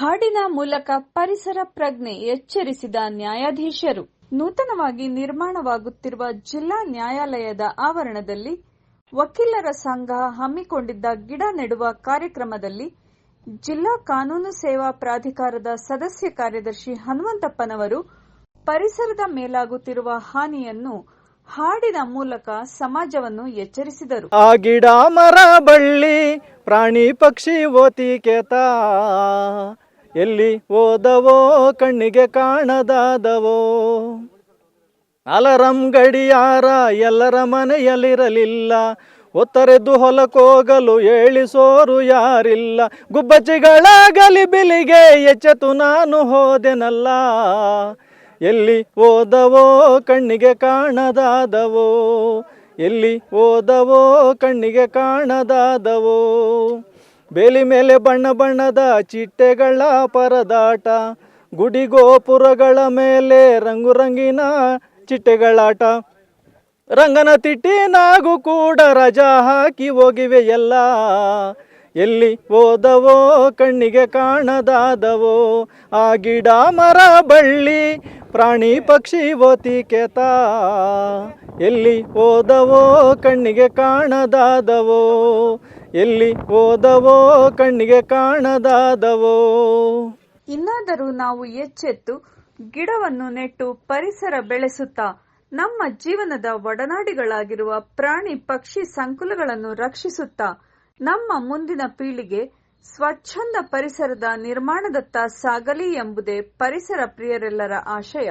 ಹಾಡಿನ ಮೂಲಕ ಪರಿಸರ ಪ್ರಜ್ಞೆ ಎಚ್ಚರಿಸಿದ ನ್ಯಾಯಾಧೀಶರು, ನೂತನವಾಗಿ ನಿರ್ಮಾಣವಾಗುತ್ತಿರುವ ಜಿಲ್ಲಾ ನ್ಯಾಯಾಲಯದ ಆವರಣದಲ್ಲಿ ವಕೀಲರ ಸಂಘ ಹಮ್ಮಿಕೊಂಡಿದ್ದ ಗಿಡ ನೆಡುವ ಕಾರ್ಯಕ್ರಮದಲ್ಲಿ ಜಿಲ್ಲಾ ಕಾನೂನು ಸೇವಾ ಪ್ರಾಧಿಕಾರದ ಸದಸ್ಯ ಕಾರ್ಯದರ್ಶಿ ಹನುಮಂತಪ್ಪನವರು ಪರಿಸರದ ಮೇಲಾಗುತ್ತಿರುವ ಹಾನಿಯನ್ನು ಹಾಡಿನ ಮೂಲಕ ಸಮಾಜವನ್ನು ಎಚ್ಚರಿಸಿದರು. ಆ ಗಿಡ ಮರ ಬಳ್ಳಿ ಪ್ರಾಣಿ ಪಕ್ಷಿ ಓತಿಕೆತ ಎಲ್ಲಿ ಓದವೋ ಕಣ್ಣಿಗೆ ಕಾಣದಾದವೋ? ಅಲರಂ ಗಡಿಯಾರ ಎಲ್ಲರ ಮನೆಯಲ್ಲಿರಲಿಲ್ಲ. ಒತ್ತರೆದ್ದು ಹೊಲಕ್ಕೋಗಲು ಏಳಿಸೋರು ಯಾರಿಲ್ಲ. ಗುಬ್ಬಚ್ಚಿಗಳಾಗಲಿ ಬಿಲಿಗೆ ಎಚ್ಚೆತು ನಾನು ಹೋದೆನಲ್ಲ. ಎಲ್ಲಿ ಓದವೋ ಕಣ್ಣಿಗೆ ಕಾಣದಾದವೋ? ಎಲ್ಲಿ ಓದವೋ ಕಣ್ಣಿಗೆ ಕಾಣದಾದವೋ? ಬೇಲಿ ಮೇಲೆ ಬಣ್ಣ ಬಣ್ಣದ ಚಿಟ್ಟೆಗಳ ಪರದಾಟ, ಗುಡಿ ಗೋಪುರಗಳ ಮೇಲೆ ರಂಗು ರಂಗಿನ ಚಿಟ್ಟೆಗಳಾಟ. ರಂಗನ ತಿಟ್ಟಿನಾಗೂ ಕೂಡ ರಜಾ ಹಾಕಿ ಹೋಗಿವೆ ಎಲ್ಲ. ಎಲ್ಲಿ ಓದವೋ ಕಣ್ಣಿಗೆ ಕಾಣದಾದವೋ, ಆ ಗಿಡ ಮರ ಬಳ್ಳಿ ಪ್ರಾಣಿ ಪಕ್ಷಿ ಓತಿಕೆತ ಎಲ್ಲಿ ಓದವೋ ಕಣ್ಣಿಗೆ ಕಾಣದಾದವೋ ಎಲ್ಲಿ ಓದವೋ ಕಣ್ಣಿಗೆ ಕಾಣದಾದವೋ. ಇನ್ನಾದರೂ ನಾವು ಎಚ್ಚೆತ್ತು ಗಿಡವನ್ನು ನೆಟ್ಟು ಪರಿಸರ ಬೆಳೆಸುತ್ತಾ ನಮ್ಮ ಜೀವನದ ಒಡನಾಡಿಗಳಾಗಿರುವ ಪ್ರಾಣಿ ಪಕ್ಷಿ ಸಂಕುಲಗಳನ್ನು ರಕ್ಷಿಸುತ್ತಾ ನಮ್ಮ ಮುಂದಿನ ಪೀಳಿಗೆ ಸ್ವಚ್ಛಂದ ಪರಿಸರದ ನಿರ್ಮಾಣದತ್ತ ಸಾಗಲಿ ಎಂಬುದೇ ಪರಿಸರ ಪ್ರಿಯರೆಲ್ಲರ ಆಶಯ.